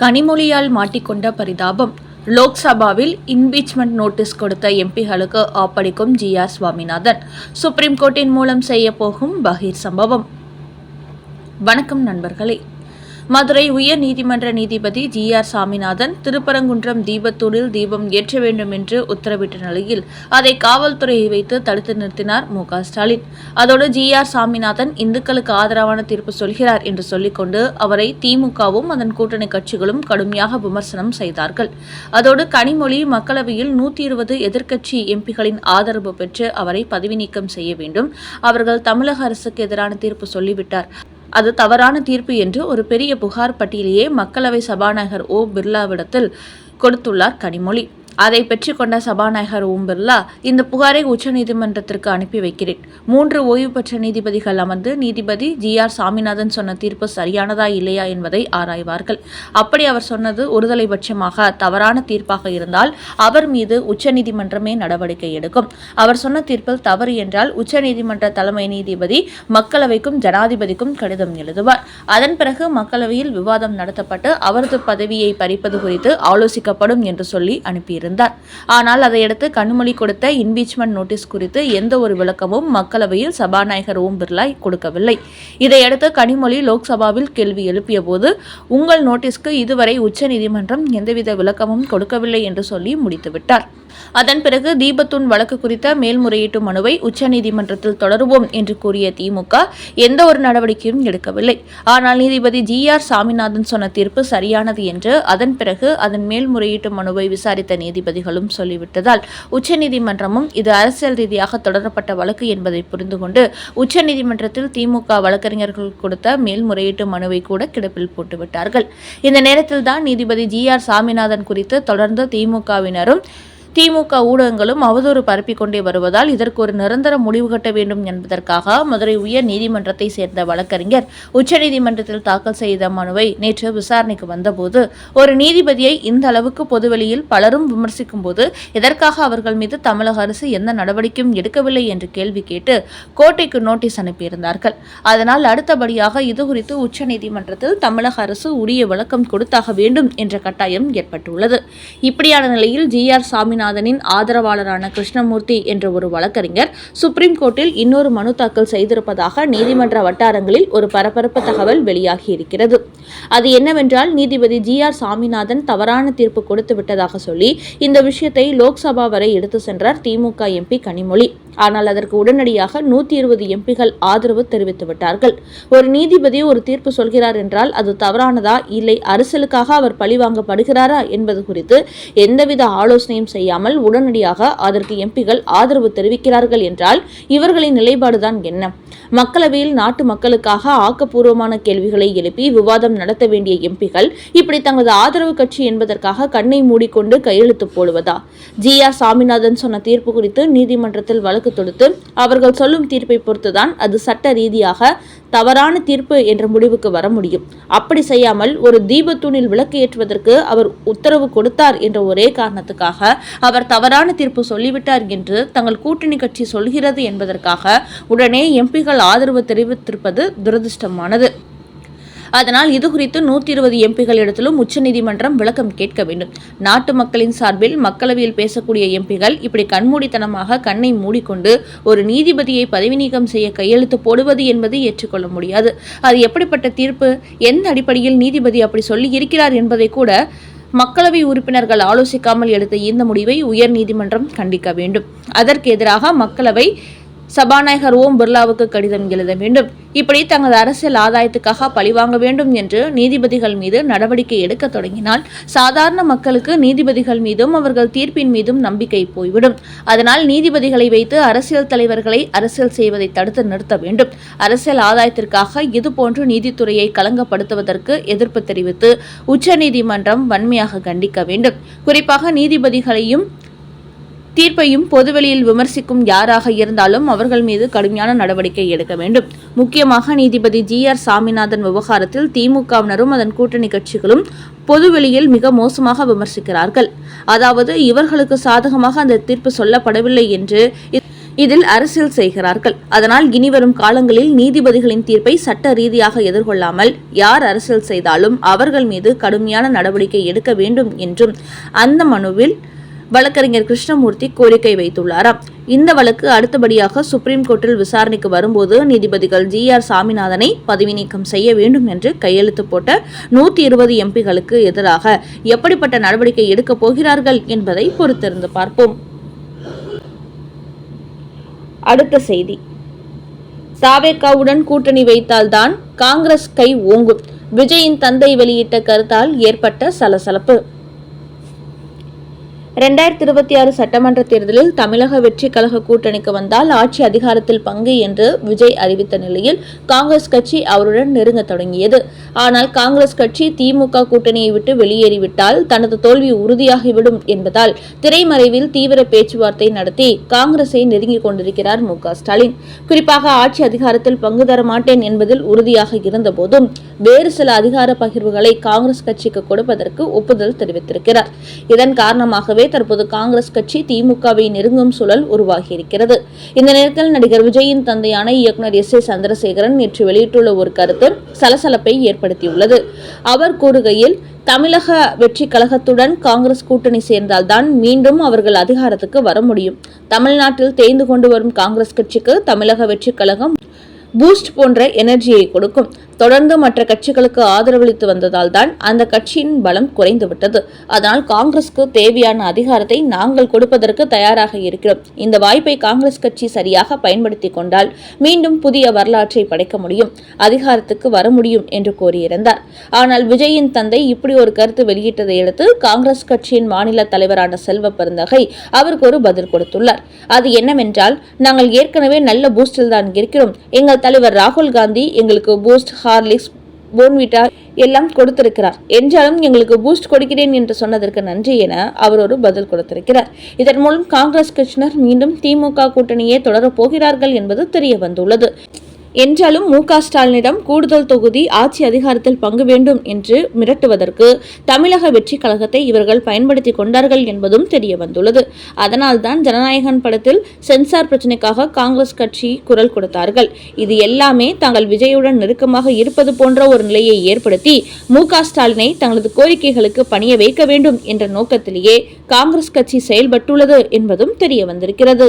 கனிமொழியால் மாட்டிக்கொண்ட பரிதாபம். லோக்சபாவில் impeachment notice கொடுத்த எம்பிகளுக்கு ஆப்பளிக்கும் ஜி ஆர் சுவாமிநாதன். சுப்ரீம் கோர்ட்டின் மூலம் செய்ய போகும் பகீர் சம்பவம் வணக்கம் நண்பர்களே. மதுரை உயர் நீதிமன்ற நீதிபதி ஜி ஆர் சாமிநாதன் திருப்பரங்குன்றம் தீபத்தூரில் தீபம் ஏற்ற வேண்டும் என்று உத்தரவிட்ட நிலையில் அதை காவல்துறையை வைத்து தடுத்து நிறுத்தினார் மு ஸ்டாலின். அதோடு ஜி ஆர் சாமிநாதன் இந்துக்களுக்கு ஆதரவான தீர்ப்பு சொல்கிறார் என்று சொல்லிக்கொண்டு அவரை திமுகவும் அதன் கூட்டணி கட்சிகளும் கடுமையாக விமர்சனம் செய்தார்கள். அதோடு கனிமொழி மக்களவையில் நூற்றி இருபது எதிர்க்கட்சி எம்பிகளின் ஆதரவு பெற்று அவரை பதவி நீக்கம் செய்ய வேண்டும். அவர்கள் தமிழக அரசுக்கு எதிரான தீர்ப்பு சொல்லிவிட்டார். அது தவறான தீர்ப்பு என்று ஒரு பெரிய புகார் பட்டியலையே மக்களவை சபாநாயகர் ஓ. பிர்லாவிடத்தில் கொடுத்துள்ளார் கனிமொழி. அதை பெற்றுக்கொண்ட சபாநாயகர் ஓம் பிர்லா இந்த புகாரை உச்சநீதிமன்றத்திற்கு அனுப்பி வைக்கிறேன். மூன்று ஓய்வு பெற்ற நீதிபதிகள் அமர்ந்து நீதிபதி ஜி ஆர் சாமிநாதன் சொன்ன தீர்ப்பு சரியானதா இல்லையா என்பதை ஆராய்வார்கள். அப்படி அவர் சொன்னது ஒருதலைபட்சமாக தவறான தீர்ப்பாக இருந்தால் அவர் மீது உச்சநீதிமன்றமே நடவடிக்கை எடுக்கும். அவர் சொன்ன தீர்ப்பில் தவறு என்றால் உச்சநீதிமன்ற தலைமை நீதிபதி மக்களவைக்கும் ஜனாதிபதிக்கும் கடிதம் எழுதுவார். அதன் பிறகு மக்களவையில் விவாதம் நடத்தப்பட்டு அவரது பதவியை பறிப்பது குறித்து ஆலோசிக்கப்படும் என்று சொல்லி அனுப்பியிருந்தார். ஆனால் அதையடுத்து கனிமொழி கொடுத்த இம்பீச்மெண்ட் நோட்டீஸ் குறித்து எந்த ஒரு விளக்கமும் மக்களவையில் சபாநாயகர் ஓம் பிர்லா கொடுக்கவில்லை. இதையடுத்து கனிமொழி லோக்சபாவில் கேள்வி எழுப்பிய போது உங்கள் நோட்டீஸ்க்கு இதுவரை உச்சநீதிமன்றம் எந்தவித விளக்கமும் கொடுக்கவில்லை என்று சொல்லி முடித்துவிட்டார். அதன் பிறகு தீபத்தூன் வழக்கு குறித்த மேல்முறையீட்டு மனுவை உச்சநீதிமன்றத்தில் தொடருவோம் என்று கூறிய திமுக எந்த ஒரு நடவடிக்கையும் எடுக்கவில்லை. ஆனால் நீதிபதி ஜி ஆர் சாமிநாதன் சொன்ன தீர்ப்பு சரியானது என்று அதன் பிறகு அதன் மேல்முறையீட்டு மனுவை விசாரித்த நீதிபதிகளும் சொல்லிவிட்டதால் உச்சநீதிமன்றமும் இது அரசியல் ரீதியாக தொடரப்பட்ட வழக்கு என்பதை புரிந்து கொண்டு உச்சநீதிமன்றத்தில் திமுக வழக்கறிஞர்கள் கொடுத்த மேல்முறையீட்டு மனுவை கூட கிடப்பில் போட்டுவிட்டார்கள். இந்த நேரத்தில் தான் நீதிபதி ஜி ஆர் சாமிநாதன் குறித்து தொடர்ந்து திமுகவினரும் திமுக ஊடகங்களும் அவதூறு பரப்பிக் கொண்டே வருவதால் இதற்கு ஒரு நிரந்தர முடிவு கட்ட வேண்டும் என்பதற்காக மதுரை உயர் நீதிமன்றத்தை சேர்ந்த வழக்கறிஞர் உச்சநீதிமன்றத்தில் தாக்கல் செய்த மனுவை நேற்று விசாரணைக்கு வந்தபோது ஒரு நீதிபதியை இந்த அளவுக்கு பொதுவெளியில் பலரும் விமர்சிக்கும் போது எதற்காக அவர்கள் மீது தமிழக அரசு எந்த நடவடிக்கையும் எடுக்கவில்லை என்று கேள்வி கேட்டு கோட்டைக்கு நோட்டீஸ் அனுப்பியிருந்தார்கள். அதனால் அடுத்தபடியாக இது குறித்து உச்சநீதிமன்றத்தில் தமிழக அரசு உரிய விளக்கம் கொடுத்தாக வேண்டும் என்ற கட்டாயம் ஏற்பட்டுள்ளது. இப்படியான நிலையில் ஜி ஆர் சாமி சாமிநாதனின் ஆதரவாளரான கிருஷ்ணமூர்த்தி என்ற ஒரு வழக்கறிஞர் சுப்ரீம் கோர்ட்டில் இன்னொரு மனு தாக்கல் செய்திருப்பதாக நீதிமன்ற வட்டாரங்களில் ஒரு பரபரப்பு தகவல் வெளியாகியிருக்கிறது. அது என்னவென்றால் நீதிபதி ஜி ஆர் சாமிநாதன் தவறான தீர்ப்பு கொடுத்து விட்டதாக சொல்லி இந்த விஷயத்தை லோக்சபா வரை எடுத்து சென்றார் திமுக எம்பி கனிமொழி. ஆனால் அதற்கு உடனடியாக நூத்தி இருபது எம்பிகள் ஆதரவு தெரிவித்து விட்டார்கள். ஒரு நீதிபதி ஒரு தீர்ப்பு சொல்கிறார் என்றால் அது தவறானதா இல்லை அரசியலுக்காக அவர் பழிவாங்கப்படுகிறாரா என்பது குறித்து எந்தவித ஆலோசனையும் செய்ய தெரியாமல் உடனடியாக அதற்கு எம்பிகள் ஆதரவு தெரிவிக்கிறார்கள் என்றால் இவர்களின் நிலைப்பாடுதான் என்ன? மக்களவையில் நாட்டு மக்களுக்காக ஆக்கப்பூர்வமான கேள்விகளை எழுப்பி விவாதம் நடத்த வேண்டிய எம்பிகள் இப்படி தங்களது ஆதரவு கட்சி என்பதற்காக கண்ணை மூடிக்கொண்டு கையெழுத்து போடுவதா? ஜி ஆர் சாமிநாதன் சொன்ன தீர்ப்பு குறித்து நீதிமன்றத்தில் வழக்கு தொடுத்து அவர்கள் சொல்லும் தீர்ப்பை பொறுத்துதான் அது சட்ட ரீதியாக தவறான தீர்ப்பு என்ற முடிவுக்கு வர முடியும். அப்படி செய்யாமல் ஒரு தீபத்தூணில் விளக்கு ஏற்றுவதற்கு அவர் உத்தரவு கொடுத்தார் என்ற ஒரே காரணத்துக்காக அவர் தவறான தீர்ப்பு சொல்லிவிட்டார் என்று தங்கள் கூட்டணி கட்சி சொல்கிறது என்பதற்காக உடனே எம்பிகள் ஆதரவு தெரிவித்திருப்பது துரதிருஷ்டமானது. அதனால் இது குறித்து நூற்றி இருபது எம்பிகள் இடத்திலும் உச்சநீதிமன்றம் விளக்கம் கேட்க வேண்டும். நாட்டு மக்களின் சார்பில் மக்களவையில் பேசக்கூடிய எம்பிகள் இப்படி கண்மூடித்தனமாக கண்ணை மூடிக்கொண்டு ஒரு நீதிபதியை பதவி நீக்கம் செய்ய கையெழுத்து போடுவது என்பது ஏற்றுக்கொள்ள முடியாது. அது எப்படிப்பட்ட தீர்ப்பு? எந்த அடிப்படையில் நீதிபதி அப்படி சொல்லி இருக்கிறார் என்பதை கூட மக்களவை உறுப்பினர்கள் ஆலோசிக்காமல் எடுத்த இந்த முடிவை உயர் நீதிமன்றம் கண்டிக்க வேண்டும். அதற்கு எதிராக மக்களவை சபாநாயகர் ஓம் பிர்லாவுக்கு கடிதம் எழுத வேண்டும். இப்படி தங்கள் அரசியல் ஆதாயத்துக்காக பழிவாங்க வேண்டும் என்று நீதிபதிகள் மீது நடவடிக்கை எடுக்க தொடங்கினால் சாதாரண மக்களுக்கு நீதிபதிகள் மீதும் அவர்கள் தீர்ப்பின் மீதும் நம்பிக்கை போய்விடும். அதனால் நீதிபதிகளை வைத்து அரசியல் தலைவர்களை அரசியல் செய்வதை தடுத்து நிறுத்த வேண்டும். அரசியல் ஆதாயத்திற்காக இதுபோன்று நீதித்துறையை களங்கப்படுத்துவதற்கு எதிர்ப்பு தெரிவித்து உச்சநீதிமன்றம் வன்மையாக கண்டிக்க வேண்டும். குறிப்பாக நீதிபதிகளையும் தீர்ப்பையும் பொதுவெளியில் விமர்சிக்கும் யாராக இருந்தாலும் அவர்கள் மீது கடுமையான நடவடிக்கை எடுக்க வேண்டும். முக்கியமாக நீதிபதி ஜி ஆர் சாமிநாதன் விவகாரத்தில் திமுகவினரும் அதன் கூட்டணி கட்சிகளும் பொதுவெளியில் மிக மோசமாக விமர்சிக்கிறார்கள். அதாவது இவர்களுக்கு சாதகமாக அந்த தீர்ப்பு சொல்லப்படவில்லை என்று இதில் அரசியல் செய்கிறார்கள். அதனால் இனிவரும் காலங்களில் நீதிபதிகளின் தீர்ப்பை சட்ட ரீதியாக எதிர்கொள்ளாமல் யார் அரசியல் செய்தாலும் அவர்கள் மீது கடுமையான நடவடிக்கை எடுக்க வேண்டும் என்றும் அந்த மனுவில் வழக்கறிஞர் கிருஷ்ணமூர்த்தி கோரிக்கை வைத்துள்ளாராம். இந்த வழக்கு அடுத்தபடியாக சுப்ரீம் கோர்ட்டில் விசாரணைக்கு வரும்போது நீதிபதிகள் ஜி ஆர் சாமிநாதனை பதவி நீக்கம் செய்ய வேண்டும் என்று கையெழுத்து போட்ட நூத்தி இருபது எம்பிகளுக்கு எதிராக எப்படிப்பட்ட நடவடிக்கை எடுக்கப் போகிறார்கள் என்பதை பொறுத்திருந்து பார்ப்போம். அடுத்த செய்தி. தாவேக்காவுடன் கூட்டணி வைத்தால்தான் காங்கிரஸ் கை ஓங்கும். விஜயின் தந்தை வெளியிட்ட கருத்தால் ஏற்பட்ட சலசலப்பு. ரெண்டாயிரத்தி இருபத்தி ஆறு சட்டமன்ற தேர்தலில் தமிழக வெற்றி கழக கூட்டணிக்கு வந்தால் ஆட்சி அதிகாரத்தில் பங்கு என்று விஜய் அறிவித்த நிலையில் காங்கிரஸ் கட்சி அவருடன் நெருங்க தொடங்கியது. ஆனால் காங்கிரஸ் கட்சி திமுக கூட்டணியை விட்டு வெளியேறிவிட்டால் தனது தோல்வி உறுதியாகிவிடும் என்பதால் திரைமறைவில் தீவிர பேச்சுவார்த்தை நடத்தி காங்கிரஸை நெருங்கிக் கொண்டிருக்கிறார் மு ஸ்டாலின். குறிப்பாக ஆட்சி அதிகாரத்தில் பங்கு தர மாட்டேன் என்பதில் உறுதியாக இருந்தபோதும் வேறு சில அதிகார பகிர்வுகளை காங்கிரஸ் கட்சிக்கு கொடுப்பதற்கு ஒப்புதல் தெரிவித்திருக்கிறார். இதன் காரணமாகவே தற்போது காங்கிரஸ் கட்சி திமுகவை நெருங்கும் சூழல் உருவாகியிருக்கிறது. இந்த நேரத்தில் நடிகர் விஜயின் தந்தையான இயக்குநர் எஸ் ஏ சந்திரசேகரன் நேற்று வெளியிட்டுள்ள ஒரு கருத்து சலசலப்பை ஏற்படுத்தியுள்ளது. அவர் கூறுகையில் தமிழக வெற்றி கழகத்துடன் காங்கிரஸ் கூட்டணி சேர்ந்தால்தான் மீண்டும் அவர்கள் அதிகாரத்துக்கு வர முடியும். தமிழ்நாட்டில் தேய்ந்து கொண்டு வரும் காங்கிரஸ் கட்சிக்கு தமிழக வெற்றி கழகம் பூஸ்ட் போன்ற எனர்ஜியை கொடுக்கும். தொடர்ந்து மற்ற கட்சிகளுக்கு ஆதரவளித்து வந்ததால் தான் அந்த கட்சியின் பலம் குறைந்துவிட்டது. அதனால் காங்கிரஸ்க்கு தேவையான அதிகாரத்தை நாங்கள் கொடுப்பதற்கு தயாராக இருக்கிறோம். இந்த வாய்ப்பை காங்கிரஸ் கட்சி சரியாக பயன்படுத்தி கொண்டால் மீண்டும் புதிய வரலாற்றை படைக்க முடியும். அதிகாரத்துக்கு வர முடியும் என்று கூறியிருந்தார். ஆனால் விஜயின் தந்தை இப்படி ஒரு கருத்து வெளியிட்டதை அடுத்து காங்கிரஸ் கட்சியின் மாநில தலைவரான செல்வ பெருந்தகை அவருக்கு ஒரு பதில் கொடுத்துள்ளார். அது என்னவென்றால் நாங்கள் ஏற்கனவே நல்ல பூஸ்டில் தான் இருக்கிறோம். எங்கள் தலைவர் ராகுல் காந்தி எங்களுக்கு பூஸ்ட் ஹார்லிக்ஸ் போன்விட்டா எல்லாம் கொடுத்திருக்கிறார். என்றாலும் எங்களுக்கு பூஸ்ட் கொடுக்கிறேன் என்று சொன்னதற்கு நன்றி என அவர் ஒரு பதில் கொடுத்திருக்கிறார். இதன் மூலம் காங்கிரஸ் கட்சியினர் மீண்டும் திமுக கூட்டணியே தொடரப் போகிறார்கள் என்பது தெரிய வந்துள்ளது. என்றாலும் மு ஸ்டாலினிடம் கூடுதல் தொகுதி ஆட்சி அதிகாரத்தில் பங்கு வேண்டும் என்று மிரட்டுவதற்கு தமிழக வெற்றி கழகத்தை இவர்கள் பயன்படுத்தி கொண்டார்கள் என்பதும் தெரிய வந்துள்ளது. அதனால்தான் ஜனநாயகன் படத்தில் சென்சார் பிரச்சினைக்காக காங்கிரஸ் கட்சி குரல் கொடுத்தார்கள். இது எல்லாமே தாங்கள் விஜயுடன் நெருக்கமாக இருப்பது போன்ற ஒரு நிலையை ஏற்படுத்தி மு ஸ்டாலினை தங்களது கோரிக்கைகளுக்கு பணிய வைக்க வேண்டும் என்ற நோக்கத்திலேயே காங்கிரஸ் கட்சி செயல்பட்டுள்ளது என்பதும் தெரிய வந்திருக்கிறது.